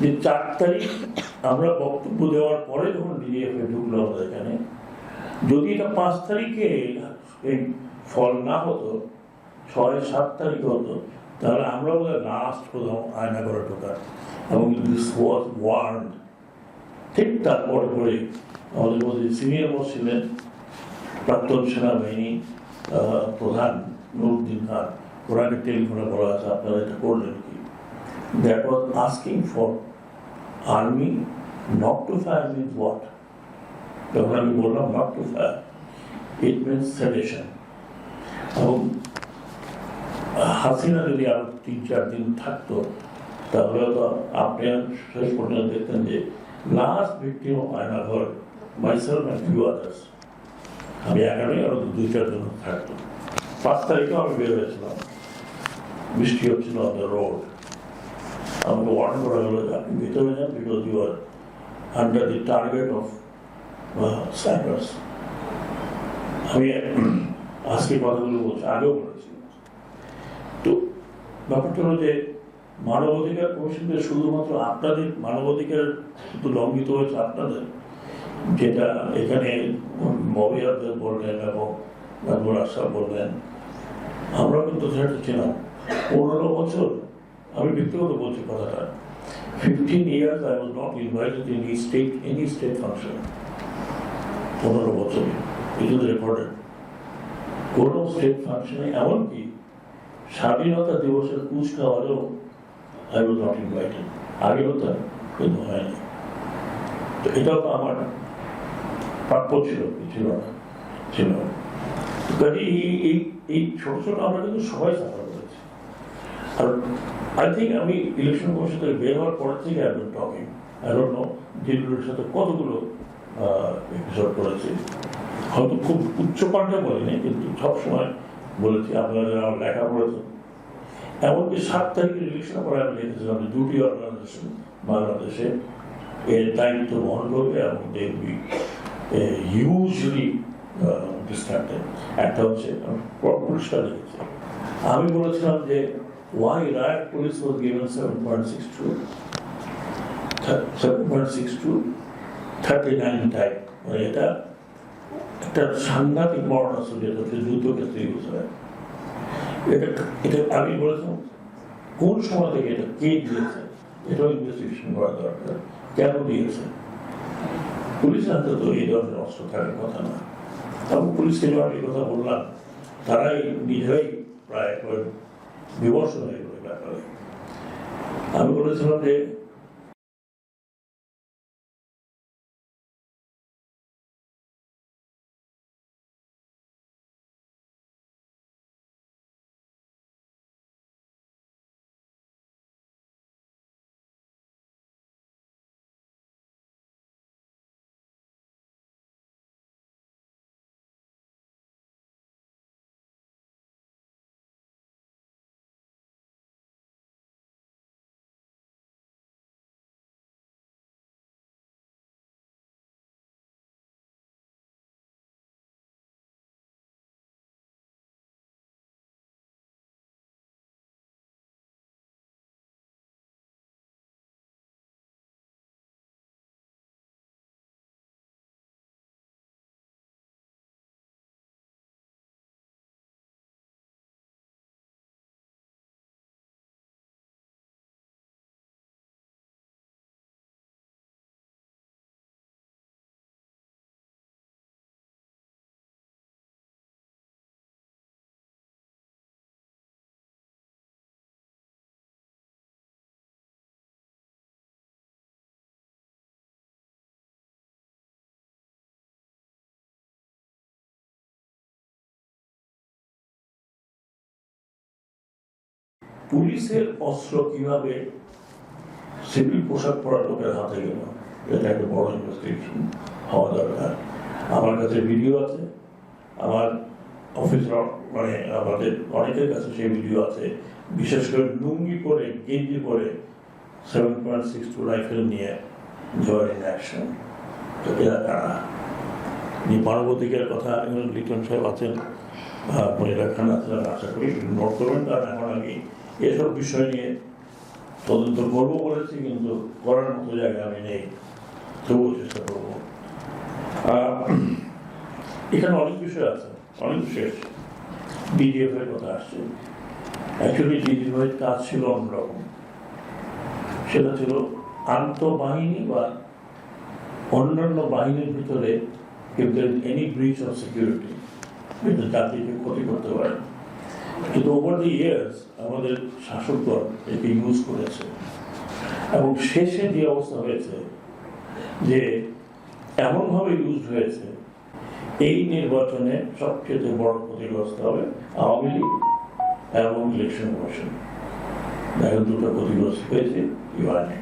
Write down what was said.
যে চার তারিখ আমরা বক্তব্য দেওয়ার পরে যখন ডিডিএফ ঢুকলো আমাদের এখানে, যদি এটা পাঁচ তারিখে এই ফল না হতো, ছয়, সাত তারিখ হতো, তাহলে আমরা বোধ হয় লাস্ট কোথাও আয়না করে ঢোকার। এবং দিস ওয়াজ ওয়ার্ল্ড ঠিক তারপরে পরে আমাদের মধ্যে সিনিয়র মোস্ট ছিলেন, প্রাক্তন সেনাবাহিনী প্রধান নুরুদ্দিন খান, ওনাকে টেলিফোনে বলা আছে, আপনারা এটা করলেন কি? That was asking for army not to fire with what যখন আমি বললাম not to fire it means sedition এবং হাসিনা যদি আরও তিন, চার দিন থাকতো, তাহলে তো আপনি শেষ পর্যন্ত দেখতেন যে last victim of Ayna Ghar myself and few others আমি একাই আরও দুই চারজন থাকতো পাঁচ তারিখেও আমি বের হয়েছিলাম। বৃষ্টি হচ্ছিল অন দ্য রোড করা হলো যে আপনি ভিতরে যান because you are under the target of Cyprus আমি, আজকে কথাগুলো বলছি, আগেও বলেছি। তো ব্যাপারটা হলো যে মানবাধিকার কমিশনকে শুধুমাত্র আপনাদের মানবাধিকার কিন্তু লঙ্ঘিত হয়েছে আপনাদের, যেটা এখানে মবিয়াদের বললেন এবং নাজমুল আশরাফ বললেন। আমরা কিন্তু সেটা ছিলাম পনেরো বছর আমি ব্যক্তিগত বলছি কথাটা fifteen years I was not invited in E state any state function পনেরো বছর ইট ইজ রেকর্ডেড কোনো স্টেট ফাংশনে এমনকি স্বাধীনতা দিবসের কুচকাওয়াজও আই ওয়াজ নট ইনভাইটেড আগে হতাম, কিন্তু হয়নি। তো এটাও তো আমার প্রাপ্য ছিল ছিল না, ছিল এই এই ছোট ছোট আমরা কিন্তু সবাই সাফার করেছি। আর আই থিঙ্ক আমি ইলেকশন কমিশন থেকে বের হওয়ার পর থেকে I been talking I don't know দিল্লির সাথে কতগুলো এপিসোড করেছি। হয়তো খুব উচ্চ কণ্ঠে বলিনি, কিন্তু সবসময় বলেছি, আপনারা যারা লেখা পড়েছেন। এমনকি সাত তারিখের ইলেকশনের পরে আমি লিখেছিলাম দুটি অর্গানাইজেশন বাংলাদেশে এর দায়িত্ব বহন করবে এবং দেখবি হিউজলি ডিস্ট্রাক্টেড একটা হচ্ছে, আমি পরিষ্কার লিখেছি আমি বলেছিলাম যে six two seven point six two thirty nine time মানে এটা একটা সাংঘাতিক মরণ যেটা হচ্ছে যুদ্ধক্ষেত্রে ইউজ হয়। এটা এটা আমি বলেছিলাম, কোন সময় থেকে এটা কে দিয়েছে? এটাও ইনভেস্টিগেশন করা দরকার। কেন দিয়েছে? পুলিশ হাতে তো এই ধরনের অস্ত্র থাকার কথা না। এবং পুলিশকে আমি কথা বললাম। তারাই নিজেরাই প্রায় বিমর্ষ হয়ে গেল ব্যাপারে। আমি বলেছিলাম যে পুলিশের অস্ত্র কীভাবে সিভিল পোশাক পরা লোকের হাতে গেল, এটা একটা বড় ইনভেস্টিগেশন হওয়া দরকার। আমার কাছে ভিডিও আছে, আমার অফিস মানে আমাদের অনেকের কাছে সেই ভিডিও আছে। বিশেষ করে লুঙ্গি পরে, গেঞ্জি পরে seven point six two rifle নিয়ে জয়েন অ্যাকশন তো এরা কারা? যে মানবাধিকার কথা লিটন সাহেব আছেন মনিরা খান আছেন আশা করি। নোট করবেন, কারণ এখন আমি এসব বিষয় নিয়ে তদন্ত করব বলেছি, কিন্তু করার মতো জায়গা আমি নেই। তবুও চেষ্টা করব। এখানে অনেক বিষয় আছে, অনেক বিষয় আছে। বিডিএফ এর কথা আসছে। অ্যাকচুয়ালি এর কাজ ছিল অন্যরকম। সেটা ছিল আন্তঃবাহিনী বা অন্যান্য বাহিনীর ভিতরে if there is of security, কিন্তু জাতিকে ক্ষতি করতে পারে। কিন্তু ওভার দি ইয়ার্স আমাদের শাসকগণ একে ইউজ করেছে। এবং শেষে যে অবস্থা হয়েছে, যে এমনভাবে ইউজ হয়েছে, এই নির্বাচনে সবচেয়ে বড় ক্ষতিগ্রস্ত হবে আওয়ামী লীগ এবং ইলেকশন কমিশন দুটো ক্ষতিগ্রস্ত হয়েছে ইউআইনে